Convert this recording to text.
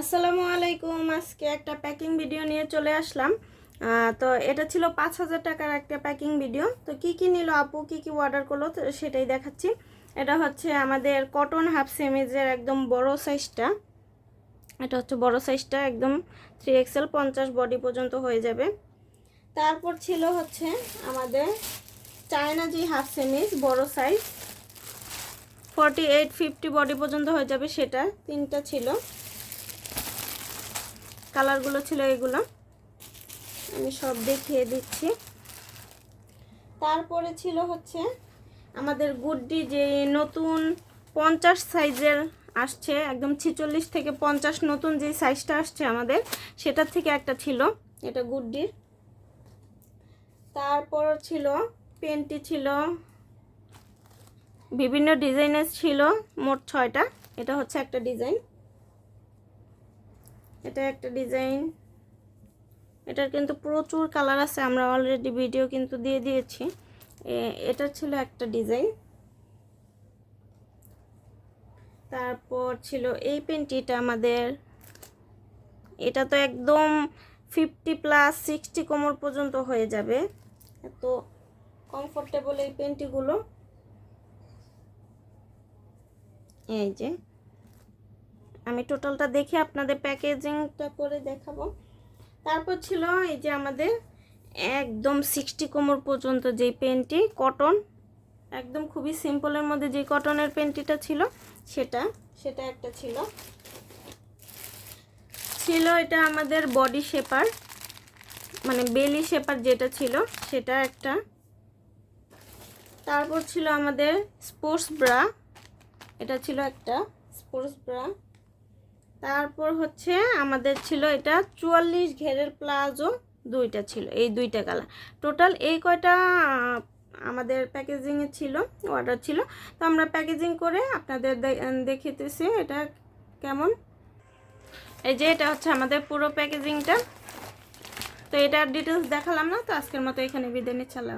আসসালামু আলাইকুম। আজকে একটা প্যাকিং ভিডিও নিয়ে চলে আসলাম। তো এটা ছিল পাঁচ হাজার টাকার একটা প্যাকিং ভিডিও তো কি কি নিল আপু? কি কি অর্ডার করল? তো সেটাই দেখাচ্ছি। এটা হচ্ছে আমাদের কটন হাফ সেমিজের একদম বড় সাইজটা এটা হচ্ছে বড় সাইজটা একদম থ্রি এক্সেল পঞ্চাশ বডি পর্যন্ত হয়ে যাবে। তারপর ছিল হচ্ছে আমাদের চায়না যে হাফ সেমিজ, বড় size forty eight fifty body পর্যন্ত হয়ে যাবে সেটা। তিনটা ছিল। কালারগুলো ছিল এগুলো। আমি সব দেখিয়ে দিচ্ছি। তারপরে ছিল হচ্ছে আমাদের গুড্ডি যে নতুন পঞ্চাশ সাইজের আসছে, একদম ছিচল্লিশ থেকে পঞ্চাশ নতুন যে সাইজটা আসছে আমাদের, সেটার থেকে একটা ছিল, এটা গুড্ডির। তারপর ছিল, পেনটি ছিল, বিভিন্ন ডিজাইনের ছিল, মোট ছয়টা, এটা হচ্ছে একটা ডিজাইন। এটা একটা ডিজাইন। এটার কিন্তু প্রচুর কালার আছে, আমরা অলরেডি ভিডিও কিন্তু দিয়ে দিয়েছি। এটা ছিল একটা ডিজাইন। তারপর ছিল এই পেন্টিটা আমাদের। এটা তো একদম ফিফটি প্লাস সিক্সটি কোমর পর্যন্ত হয়ে যাবে। এত কমফোর্টেবল এই পেন্টিগুলো এই যে আমি টোটালটা দেখে আপনাদের প্যাকেজিংটা করে দেখাবো। তারপর ছিল এই যে আমাদের একদম সিক্সটি কোমর পর্যন্ত যেই পেনটি, কটন। একদম খুবই সিম্পলের মধ্যে যে কটনের পেন্টিটা ছিল, সেটা সেটা একটা ছিল। ছিল এটা আমাদের বডি শেপার মানে বেলি শেপার যেটা ছিল, সেটা একটা। তারপর ছিল আমাদের স্পোর্টস ব্রা, এটা ছিল একটা স্পোর্টস ব্রা। তারপর হচ্ছে আমাদের ছিল এটা চুয়াল্লিশ ঘেরের প্লাজো দুইটা ছিল, এই দুইটা কালার। টোটাল এই কয়টা আমাদের প্যাকেজিংয়ে ছিল অর্ডার ছিল। তো আমরা প্যাকেজিং করে আপনাদের দেখিতেছি এটা কেমন। এই যে এটা হচ্ছে আমাদের পুরো প্যাকেজিংটা তো এটার ডিটেলস দেখালাম না, তো আজকের মতো এখানে বিদায় নিচ্ছি, আল্লাহ।